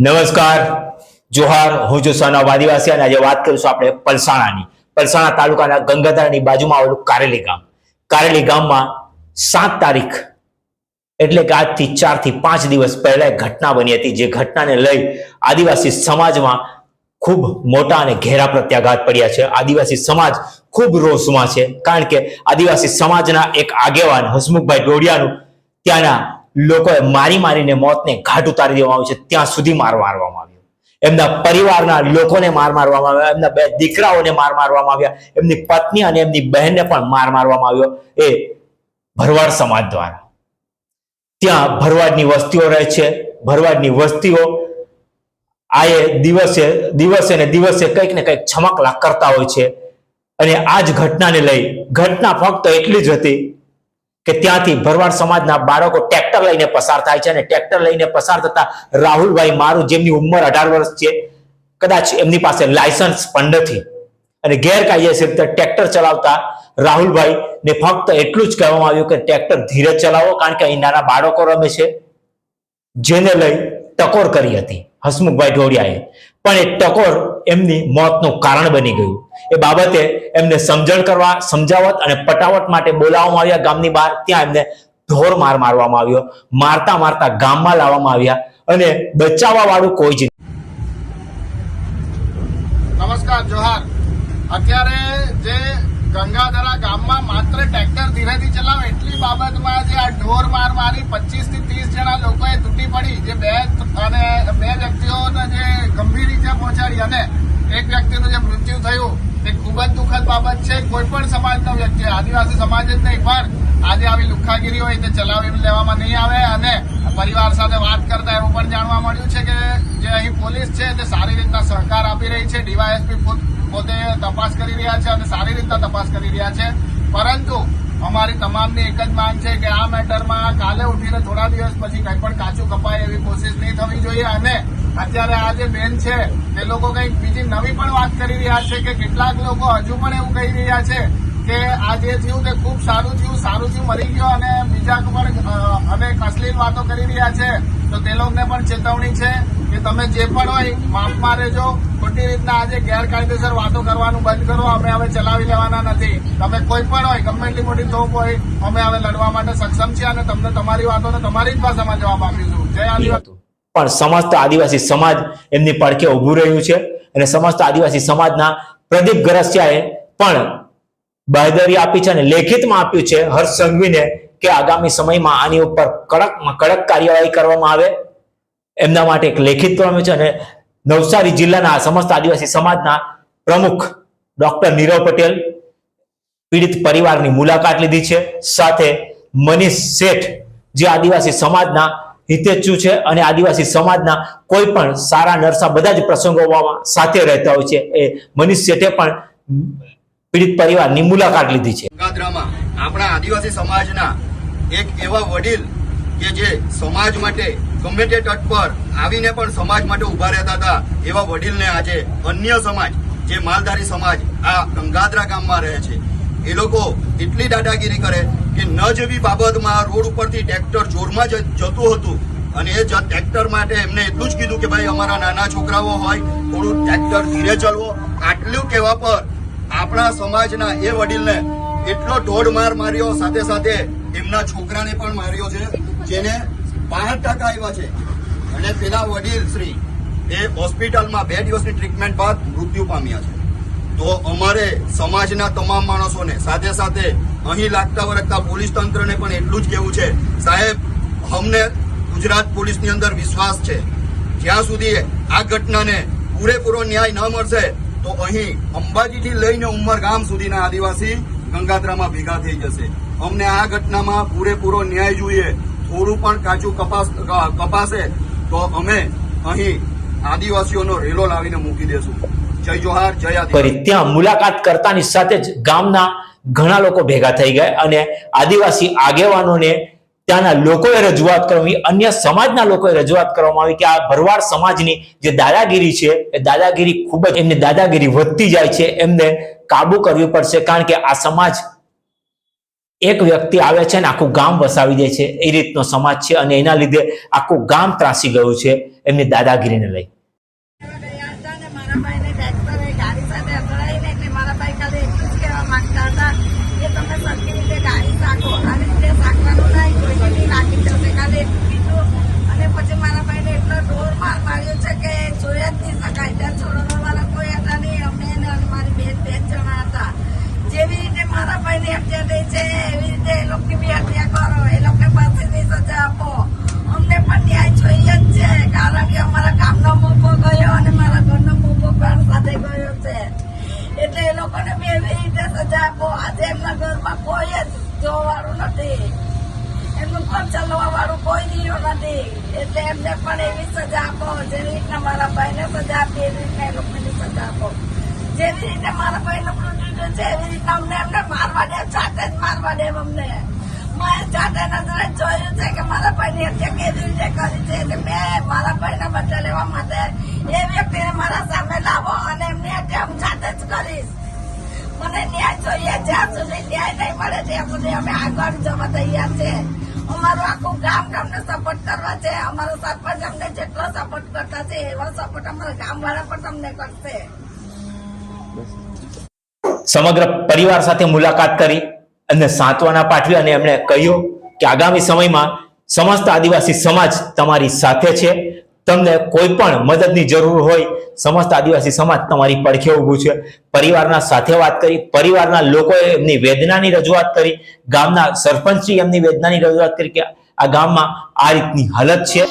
નમસ્કાર. જોહાર, હું છું સન ઓફ અને આજે વાત કરીશું આપણે પલસાણાની. પલસાણા તાલુકાના ગંગાધરની બાજુમાં આવેલું કારેલી ગામ. કારેલી ગામમાં સાત તારીખ, એટલે કે આજથી ચારથી પાંચ દિવસ પહેલા ઘટના બની હતી. જે ઘટનાને લઈ આદિવાસી સમાજમાં ખૂબ મોટા અને ઘેરા પ્રત્યાઘાત પડ્યા છે. આદિવાસી સમાજ ખૂબ રોષમાં છે. કારણ કે આદિવાસી સમાજના એક આગેવાન હસમુખભાઈ ડોડિયાનું ત્યાંના લોકોએ મારી મારીને મોતને ઘાટ ઉતારી દેવામાં આવ્યું છે. ત્યાં સુધી માર મારવામાં આવ્યો. એમના પરિવારના લોકોને માર મારવામાં આવ્યા. એમના બે દીકરાઓને માર મારવામાં આવ્યા. એમની પત્ની અને એમની બહેનને પણ માર મારવામાં આવ્યો. એ ભરવાડ સમાજ દ્વારા. ત્યાં ભરવાડની વસ્તીઓ રહે છે. ભરવાડની વસ્તીઓ આ એ દિવસે દિવસે ને દિવસે કંઈક ને કંઈક છમકલા કરતા હોય છે. અને આ જ ઘટનાને લઈ, ઘટના ફક્ત એટલી જ હતી કે ત્યાંથી ભરવાડ સમાજના બાળકો ટ્રેક્ટર લઈને પસાર થાય છે અને ટ્રેક્ટર લઈને પસાર થતા રાહુલભાઈ મારું જેમની ઉંમર અઢાર વર્ષ છે, કદાચ એમની પાસે લાયસન્સ પણ નથી. અને ગેરકાયદેસર ટ્રેક્ટર ચલાવતા રાહુલભાઈ ને ફક્ત એટલું જ કહેવામાં આવ્યું કે ટ્રેક્ટર ધીરે ચલાવો, કારણ કે અહીં નાના બાળકો રમે છે. જેને લઈ ટકોર કરી હતી. હસમુખભાઈ ઢોડિયાએ પણ એ ટકોર એમની મોતનું કારણ બની ગયું. એ બાબતે એમને સમજણ કરવા, સમજાવટ અને પટાવટ માટે બોલાવવામાં આવ્યા ગામની બહાર. ત્યાં એમને ઢોર માર મારવામાં આવ્યો. મારતા મારતા ગામમાં લાવવામાં આવ્યા. અને બચાવવા વાળું કોઈ જ નમસ્કાર, જોહાર. અત્યારે જે ગંગાધરા ગામમાં માત્ર ટ્રેક્ટર ધીરેથી ચલાવે એટલી બાબતમાં જે આ ઢોર માર મારી પચીસથી ત્રીસ જણા લોકોએ તૂટી પડી, જે બે અને બે વ્યક્તિઓને જે ગંભીર ઈજા પહોંચાડી અને એક વ્યક્તિનું જે મૃત્યુ થયું, એ ખૂબ જ દુઃખદ બાબત છે. કોઈ પણ સમાજનો વ્યક્તિ, આદિવાસી સમાજ જ નહીં, પણ આજે આવી લુખાગીરી હોય તે ચલાવી લેવામાં નહીં આવે અને પરિવાર સાથે વાત કરતા એવું પણ જાણવા મળ્યું છે કે જે અહીં પોલીસ છે તે સારી રીતના સહકાર આપી રહી છે. ડીવાયએસપી પોતે તપાસ કરી રહ્યા છે અને સારી રીતના તપાસ કરી રહ્યા છે. પરંતુ અમારી તમામની એક જ માંગ છે કે આ મેટરમાં કાલે ઉઠીને થોડા દિવસ પછી કંઈ પણ કાચું કપાય એવી કોશિશ નહીં થવી જોઈએ. અને અત્યારે આ જે બેન છે તે લોકો કંઈક બીજી નવી પણ વાત કરી રહ્યા છે કે કેટલાક લોકો હજુ પણ એવું કહી રહ્યા છે કે આ જે થયું તે ખૂબ સારું થયું સારું થયું, મરી ગયો અને બીજા પણ અનેક અશ્લીલ વાતો કરી રહ્યા છે, તો તે લોકોને પણ ચેતવણી છે કે તમે જે પણ હોય માફમાં રહેજો. ખોટી રીતના આજે ગેરકાયદેસર વાતો કરવાનું બંધ કરો, અમે હવે ચલાવી લેવાના નથી. તમે કોઈ પણ હોય, ગમે મોટી તોપ હોય, અમે હવે લડવા માટે સક્ષમ છીએ અને તમને તમારી વાતોને તમારી જ ભાષામાં જવાબ આપીશું. જય આદિવાસી. પણ સમસ્ત આદિવાસી સમાજ એમની પડખે ઊભું રહ્યું છે અને સમસ્ત આદિવાસી સમાજના પ્રદીપ ગરસિયાએ પણ બાહેદરી આપી છે અને લેખિતમાં આપ્યું છે, હર્ષ સંઘવીને, કે આગામી સમયમાં આની ઉપર કડકમાં કડક કાર્યવાહી કરવામાં આવે. એમના માટે એક લેખિત આપ્યું છે અને નવસારી જિલ્લાના સમસ્ત આદિવાસી સમાજના પ્રમુખ ડોક્ટર નીરવ પટેલ પીડિત પરિવારની મુલાકાત લીધી છે. સાથે મનીષ શેઠ, જે આદિવાસી સમાજના હિતેચ્છુ છે અને આદિવાસી સમાજના કોઈ પણ સારા નરસા બધા જ પ્રસંગોમાં સાથે રહેતા હોય છે. એ મનીષ શેઠે પણ પીડિત પરિવારની મુલાકાત લીધી છે. આપણા આદિવાસી સમાજના એક એવા વડીલ કે જે સમાજ માટે ગમે તે તટ પર આવીને પણ સમાજ માટે ઊભા રહેતા હતા, એવા વડીલને આજે અન્ય સમાજ, જે માલધારી સમાજ આ ગંગાધરા ગામમાં રહે છે, એ લોકો એટલી દાદાગીરી કરે કે ન જેવી બાબતમાં રોડ ઉપરથી ટ્રેક્ટર જોરમાં જતું હતું અને એ ટ્રેક્ટર માટે એમને એટલું જ કીધું કે ભાઈ અમારા નાના છોકરાઓ હોય, થોડું ટ્રેક્ટર ધીરે ચલવો, આટલું કહેવા પર આપણા સમાજના એ વડીલને એટલો ઢોઢ માર માર્યો, સાથે સાથે એમના છોકરાને પણ માર્યો છે, જેને પાંચ ટકા આવ્યા છે. અને પેલા વડીલ શ્રી એ હોસ્પિટલમાં બે દિવસની ટ્રીટમેન્ટ બાદ મૃત્યુ પામ્યા છે. તો અમારે સમાજના તમામ માણસોને, સાથે સાથે અહીં લાગતા વળગતા પોલીસ તંત્રને પણ એટલું જ કહેવું છે, સાહેબ, અમને ગુજરાત પોલીસની અંદર વિશ્વાસ છે. જ્યાં સુધી આ ઘટનાને પૂરેપૂરો ન્યાય ન મળશે તો અહીં અંબાજીથી લઈને ઉમરગામ સુધીના આદિવાસી ગંગાત્રામાં ભેગા થઈ જશે. અમને આ ઘટનામાં પૂરેપૂરો ન્યાય જોઈએ. થોડું પણ કાચું કપાસ કપાશે તો અમે અહીં આદિવાસીઓનો રેલો લાવીને મૂકી દેશું. જય જોહાર, જય આદિવાસી. ત્યાં મુલાકાત કરતાની સાથે જ ગામના ઘણા લોકો ભેગા થઈ ગયા અને આદિવાસી આગેવાનોને ત્યાંના લોકોએ રજૂઆત કરવામાં આવી અન્ય સમાજના લોકોએ રજૂઆત કરવામાં આવી કે આ ભરવાડ સમાજની જે દાદાગીરી છે, એ દાદાગીરી ખૂબ જ, એમની દાદાગીરી વધતી જાય છે, એમને કાબુ કરવી પડશે, કારણ કે આ સમાજ એક વ્યક્તિ આવે છે ને આખું ગામ વસાવી દે છે, એ રીતનો સમાજ છે અને એના લીધે આખું ગામ ત્રાસી ગયું છે, એમની દાદાગીરીને લઈ હતા ને મારા ભાઈને ટ્રેક્ટરે ગાડી સાથે અથડાઈને એટલે મારા ભાઈ ખાલી એટલું જ કહેવા માંગતા હતા કે તમે સરખી રીતે ગાડી સાકો આવી રીતે સાકવાનું નહીં કોઈ બી રાખી જશે ખાલી એટલું કીધું અને પછી મારા ભાઈને એટલો ઢોર માર માર્યો છે કે જોઈ જ નહીં શકાય ત્યાં છોડવા વાળા કોઈ હતા નહીં અમે ને અને મારી બેન બે જ જણા હતા જેવી રીતે મારા ભાઈની હત્યા થઈ છે એવી રીતે એ લોકોની બી હત્યા કરો એ લોકોને પાસેથી સજા આપો અમને પણ ન્યાય જોઈએ જ છે કારણ કે અમારા ગામનો મોભો ગયો અને મારા ઘરનો મોભો પણ સાથે ગયો છે એટલે એ લોકોને બી એવી રીતે સજા આપો આજે એમના ઘરમાં કોઈ જ જોવાવાળું નથી એમનું ઘર ચલાવવા વાળું કોઈ દિયો નથી એટલે એમને પણ એવી સજા આપો જેવી રીતના મારા ભાઈને સજા આપી એવી રીતના એ લોકોને સજા આપો. જેવી રીતે મારા ભાઈનું મૃત્યુ છે એવી રીતના અમને એમને મારવા દે, જાતે જ મારવા દે અમને. મેં જાતે નજરે જોયું છે કે મારા ભાઈની હત્યા કેવી રીતે કરી છે. એટલે મેં મારા ભાઈને બદલા લેવા માટે એ વ્યક્તિને મારા સામે લાવો અને એમની હત્યા હું જાતે જ કરીશ. મને ન્યાય જોઈએ, જ્યાં સુધી ન્યાય નહીં મળે ત્યાં સુધી અમે આગળ જવા તૈયાર છે. અમારું આખું ગામ અમને સપોર્ટ કરવા છે. અમારો સરપંચ અમને જેટલો સપોર્ટ કરતા છે, એવો સપોર્ટ અમારા ગામ વાળા પણ તમને કરશે. સમગ્ર પરિવાર સાથે મુલાકાત કરી અને સાંત્વના પાઠવી અને એમણે કહ્યું કે આગામી સમયમાં સમસ્ત આદિવાસી સમાજ તમારી સાથે છે. તમને કોઈ પણ મદદની જરૂર હોય, સમસ્ત આદિવાસી સમાજ તમારી પડખે ઊભું છે. પરિવારના સાથે વાત કરી, પરિવારના લોકોએ એમની વેદનાની રજૂઆત કરી, ગામના સરપંચશ્રી એમની વેદનાની રજૂઆત કરી કે આ ગામમાં આ રીતની હાલત છે.